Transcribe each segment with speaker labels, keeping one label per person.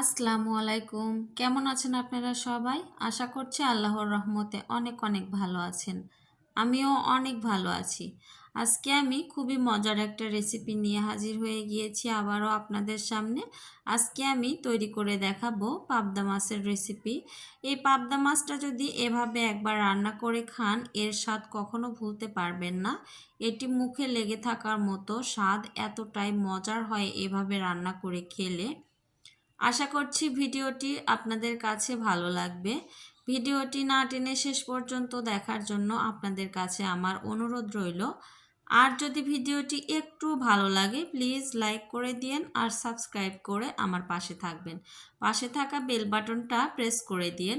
Speaker 1: আসসালামু আলাইকুম। কেমন আছেন আপনারা সবাই? আশা করছি আল্লাহর রহমতে অনেক অনেক ভালো আছেন। আমিও অনেক ভালো আছি। আজকে আমি খুবই মজার একটা রেসিপি নিয়ে হাজির হয়ে গিয়েছি আবারও আপনাদের সামনে। আজকে আমি তৈরি করে দেখাবো পাবদা মাছের রেসিপি এই পাবদা মাছটা যদি এভাবে একবার রান্না করে খান, এর স্বাদ কখনো ভুলতে পারবেন না। এটি মুখে লেগে থাকার মতো স্বাদ এতটাই মজার হয় এভাবে রান্না করে খেলে। আশা করছি ভিডিওটি আপনাদের কাছে ভালো লাগবে। ভিডিওটি না টেনে শেষ পর্যন্ত দেখার জন্য আপনাদের কাছে আমার অনুরোধ রইল। আর যদি ভিডিওটি একটু ভালো লাগে, প্লিজ লাইক করে দিন আর সাবস্ক্রাইব করে আমার পাশে থাকবেন। পাশে থাকা বেল বাটনটা প্রেস করে দিন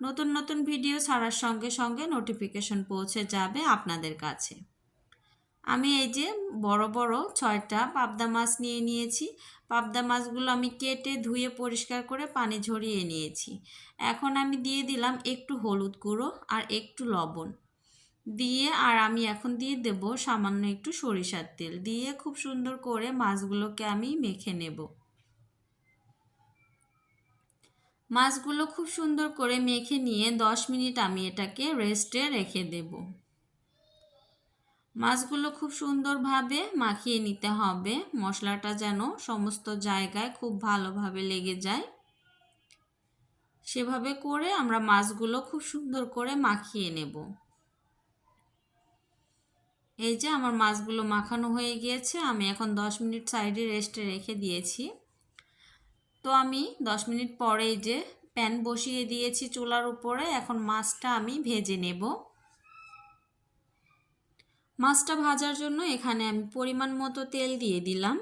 Speaker 1: নতুন নতুন ভিডিও ছাড়ার সঙ্গে সঙ্গে নোটিফিকেশন পৌঁছে যাবে আপনাদের কাছে। আমি এই যে বড় বড় ছয়টা পাবদা মাছ নিয়ে নিয়েছি। পাবদা মাছগুলো আমি কেটে ধুয়ে পরিষ্কার করে পানি ঝরিয়ে নিয়েছি। এখন আমি দিয়ে দিলাম একটু হলুদ গুঁড়ো আর একটু লবণ। দিয়ে আর আমি এখন দিয়ে দেব সামান্য একটু সরিষার তেল। দিয়ে খুব সুন্দর করে মাছগুলোকে আমি মেখে নেব। মাছগুলো খুব সুন্দর করে মেখে নিয়ে দশ মিনিট আমি এটাকে রেস্টে রেখে দেবো। মাছগুলো খুব সুন্দরভাবে মাখিয়ে নিতে হবে। মশলাটা যেন সমস্ত জায়গায় খুব ভালোভাবে লেগে যায়। সেভাবে করে আমরা মাছগুলো খুব সুন্দর করে মাখিয়ে নেব। এই যে আমার মাছগুলো মাখানো হয়ে গিয়েছে, আমি এখন 10 মিনিট সাইডে রেস্টে রেখে দিয়েছি। তো আমি 10 মিনিট পরে যে প্যান বসিয়ে দিয়েছি চুলার উপরে, এখন মাছটা আমি ভেজে নেব। মাছটা ভাজার জন্য এখানে আমি পরিমাণ মতো তেল দিয়ে দিলাম।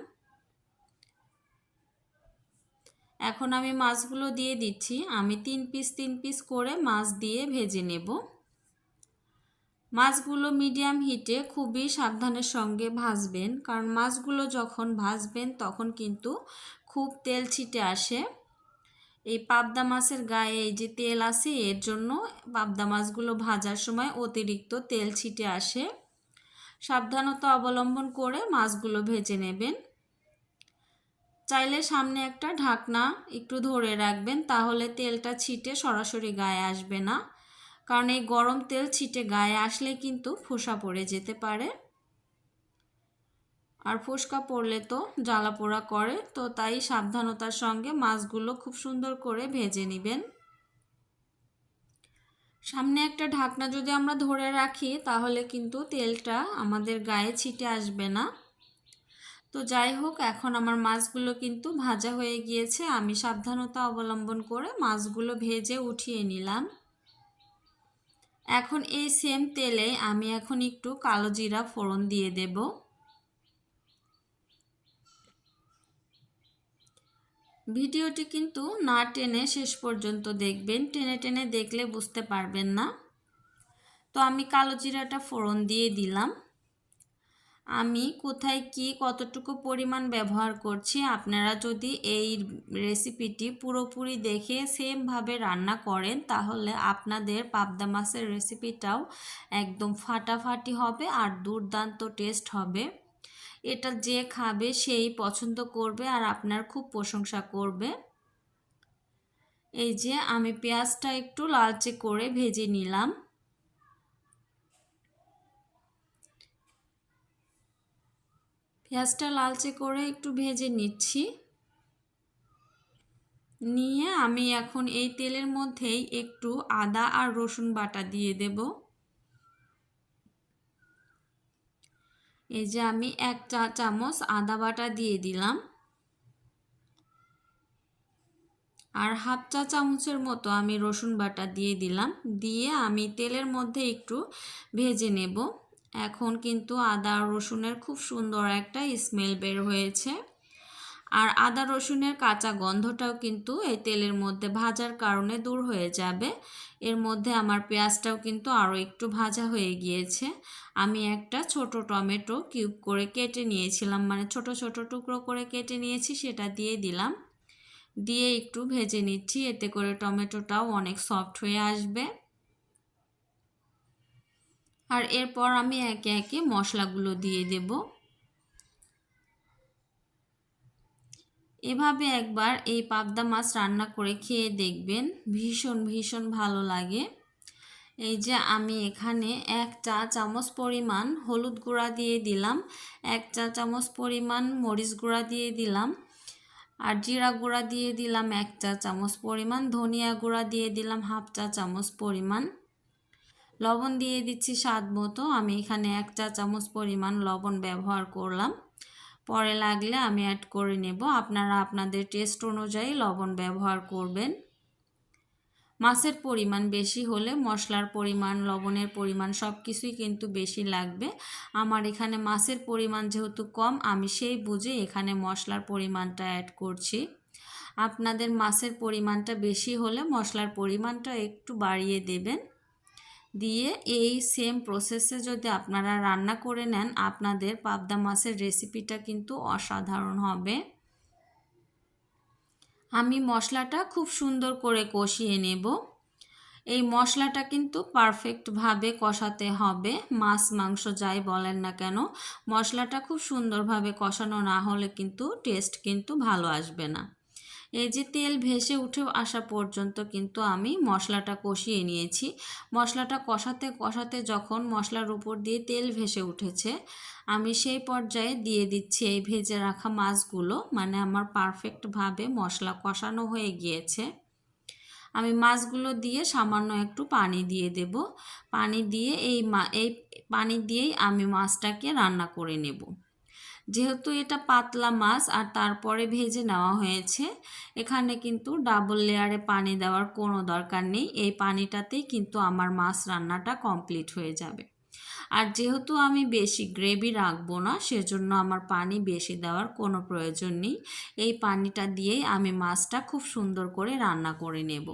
Speaker 1: এখন আমি মাছগুলো দিয়ে দিচ্ছি। আমি তিন পিস তিন পিস করে মাছ দিয়ে ভেজে নেব। মাছগুলো মিডিয়াম হিটে খুবই সাবধানের সঙ্গে ভাজবেন, কারণ মাছগুলো যখন ভাজবেন তখন কিন্তু খুব তেল ছিটে আসে। এই পাবদা মাছের গায়ে এই যে তেল আছে, এর জন্য পাবদা মাছগুলো ভাজার সময় অতিরিক্ত তেল ছিটে আসে। সাবধানতা অবলম্বন করে মাছগুলো ভেজে নেবেন। চাইলে সামনে একটা ঢাকনা একটু ধরে রাখবেন, তাহলে তেলটা ছিটে সরাসরি গায়ে আসবে না। কারণ এই গরম তেল ছিটে গায়ে আসলে কিন্তু ফোসা পড়ে যেতে পারে। আর ফোসকা পড়লে তো জ্বালা পোড়া করে, তো তাই সাবধানতার সঙ্গে মাছগুলো খুব সুন্দর করে ভেজে নেবেন। সামনে একটা ঢাকনা যদি আমরা ধরে রাখি, তাহলে কিন্তু তেলটা আমাদের গায়ে ছিটে আসবে না। তো যাই হোক, এখন আমার মাছগুলো কিন্তু ভাজা হয়ে গিয়েছে। আমি সাবধানতা অবলম্বন করে মাছগুলো ভেজে উঠিয়ে নিলাম। এখন এই সেম তেলে আমি এখন একটু কালো জিরা ফোড়ন দিয়ে দেবো। ভিডিওটি কিন্তু না টেনে শেষ পর্যন্ত দেখবেন। টেনে টেনে দেখলে বুঝতে পারবেন না। তো আমি কালো জিরাটা ফোড়ন দিয়ে দিলাম। আমি কোথায় কি কতটুকু পরিমাণ ব্যবহার করছি আপনারা যদি এই রেসিপিটি পুরোপুরি দেখে সেমভাবে রান্না করেন, তাহলে আপনাদের পাবদা মাছের রেসিপিটাও একদম ফাটাফাটি হবে আর দুর্দান্ত টেস্ট হবে। এটা যে খাবে সেই পছন্দ করবে আর আপনার খুব প্রশংসা করবে। এই যে আমি পেঁয়াজটা একটু লালচে করে ভেজে নিলাম। পেঁয়াজটা লালচে করে একটু ভেজে নিচ্ছি। নিয়ে আমি এখন এই তেলের মধ্যেই একটু আদা আর রসুন বাটা দিয়ে দেবো। এই যে আমি এক চা চামচ আদা বাটা দিয়ে দিলাম। আর হাফ চা চামচের মতো আমি রসুন বাটা দিয়ে দিলাম। দিয়ে আমি তেলের মধ্যে একটু ভেজে নেব। এখন কিন্তু আদা রসুনের খুব সুন্দর একটা স্মেল বের হয়েছে। আর আদা রসুনের কাঁচা গন্ধটাও কিন্তু এই তেলের মধ্যে ভাজার কারণে দূর হয়ে যাবে। এর মধ্যে আমার পেঁয়াজটাও কিন্তু আরও একটু ভাজা হয়ে গিয়েছে। আমি একটা ছোট টমেটো কিউব করে কেটে নিয়েছিলাম মানে ছোট ছোট টুকরো করে কেটে নিয়েছি, সেটা দিয়ে দিলাম। দিয়ে একটু ভেজে নিচ্ছি, এতে করে টমেটোটাও অনেক সফট হয়ে আসবে। আর এরপর আমি একে একে মশলাগুলো দিয়ে দেবো। এভাবে একবার এই পাবদা মাছ রান্না করে খেয়ে দেখবেন ভীষণ ভীষণ ভালো লাগে। এই যে আমি এখানে এক চা চামচ পরিমাণ হলুদ গুঁড়া দিয়ে দিলাম, এক চা চামচ পরিমাণ মরিচ গুঁড়া দিয়ে দিলাম আর জিরা গুঁড়া দিয়ে দিলাম এক চা চামচ পরিমাণ, ধনিয়া গুঁড়া দিয়ে দিলাম হাফ চা চামচ পরিমাণ। লবণ দিয়ে দিচ্ছি স্বাদ মতো, আমি এখানে এক চা চামচ পরিমাণ লবণ ব্যবহার করলাম। পরে লাগলে আমি অ্যাড করে নেব। আপনারা আপনাদের টেস্ট অনুযায়ী লবণ ব্যবহার করবেন। মাছের পরিমাণ বেশি হলে মশলার পরিমাণ, লবণের পরিমাণ সব কিছুই কিন্তু বেশি লাগবে। আমার এখানে মাছের পরিমাণ যেহেতু কম, আমি সেই বুঝে এখানে মশলার পরিমাণটা অ্যাড করছি। আপনাদের মাছের পরিমাণটা বেশি হলে মশলার পরিমাণটা একটু বাড়িয়ে দেবেন। দিয়ে এই সেম প্রসেসে যদি আপনারা রান্না করে নেন, আপনাদের পাবদা মাছের রেসিপিটা কিন্তু অসাধারণ হবে। আমি মশলাটা খুব সুন্দর করে কষিয়ে নেব। এই মশলাটা কিন্তু পারফেক্টভাবে কষাতে হবে। মাছ, মাংস যাই বলেন না কেন, মশলাটা খুব সুন্দরভাবে কষানো না হলে কিন্তু টেস্ট কিন্তু ভালো আসবে না। এই যে তেল ভেসে উঠে আসা পর্যন্ত কিন্তু আমি মশলাটা কষিয়ে নিয়েছি। মশলাটা কষাতে কষাতে যখন মশলার উপর দিয়ে তেল ভেসে উঠেছে, আমি সেই পর্যায়ে দিয়ে দিচ্ছি এই ভেজে রাখা মাছগুলো। মানে আমার পারফেক্টভাবে মশলা কষানো হয়ে গিয়েছে। আমি মাছগুলো দিয়ে সামান্য একটু পানি দিয়ে দেব। পানি দিয়ে এই মা, এই পানি দিয়েই আমি মাছটাকে রান্না করে নেব। যেহেতু এটা পাতলা মাছ আর তারপরে ভেজে নেওয়া হয়েছে, এখানে কিন্তু ডাবল লেয়ারে পানি দেওয়ার কোনো দরকার নেই। এই পানিটাতেই কিন্তু আমার মাছ রান্নাটা কমপ্লিট হয়ে যাবে। আর যেহেতু আমি বেশি গ্রেভি রাখব না, সেজন্য আমার পানি বেশি দেওয়ার কোনো প্রয়োজন নেই। এই পানিটা দিয়েই আমি মাছটা খুব সুন্দর করে রান্না করে নেব।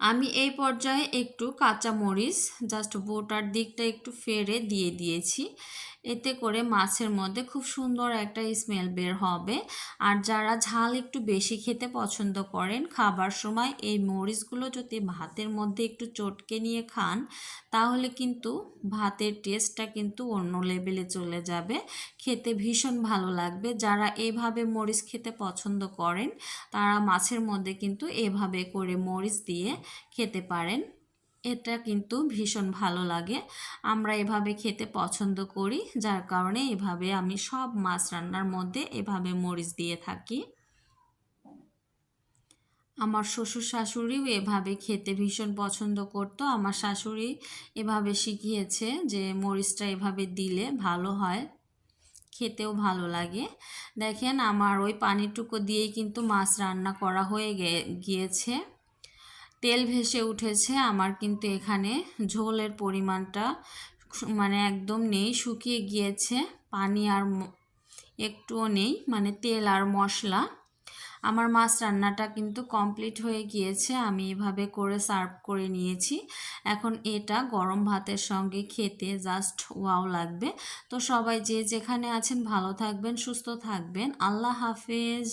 Speaker 1: আমি এই পর্যায়ে একটু কাঁচা মরিচ জাস্ট বোটার দিকটা একটু ফেরে দিয়ে দিয়েছি। এতে করে মাছের মধ্যে খুব সুন্দর একটা স্মেল বের হবে। আর যারা ঝাল একটু বেশি খেতে পছন্দ করেন, খাবার সময় এই মরিচগুলো যদি ভাতের মধ্যে একটু চটকে নিয়ে খান, তাহলে কিন্তু ভাতের টেস্টটা কিন্তু অন্য লেভেলে চলে যাবে। খেতে ভীষণ ভালো লাগবে। যারা এইভাবে মরিচ খেতে পছন্দ করেন, তারা মাছের মধ্যে কিন্তু এভাবে করে মরিচ দিয়ে খেতে পারেন। এটা কিন্তু ভীষণ ভালো লাগে। আমরা এভাবে খেতে পছন্দ করি, যার কারণে এভাবে আমি সব মাছ রান্নার মধ্যে এভাবে মরিচ দিয়ে থাকি। আমার শ্বশুর শাশুড়িও এভাবে খেতে ভীষণ পছন্দ করতো। আমার শাশুড়ি এভাবে শিখিয়েছে যে মরিচটা এভাবে দিলে ভালো হয়, খেতেও ভালো লাগে। দেখেন, আমার ওই পানিটুকু দিয়েই কিন্তু মাছ রান্না করা হয়ে গিয়েছে। তেল ভেসে উঠেছে, আমার কিন্তু এখানে ঝোলের পরিমাণটা মানে একদম নেই, শুকিয়ে গিয়েছে। পানি আর একটুও নেই মানে তেল আর মশলা। আমার মাছ রান্নাটা কিন্তু কমপ্লিট হয়ে গিয়েছে, আমি এভাবে করে সার্ভ করে নিয়েছি। এখন এটা গরম ভাতের সঙ্গে খেতে জাস্ট ওয়াও লাগবে। তো সবাই যে যেখানে আছেন ভালো থাকবেন, সুস্থ থাকবেন। আল্লাহ হাফেজ।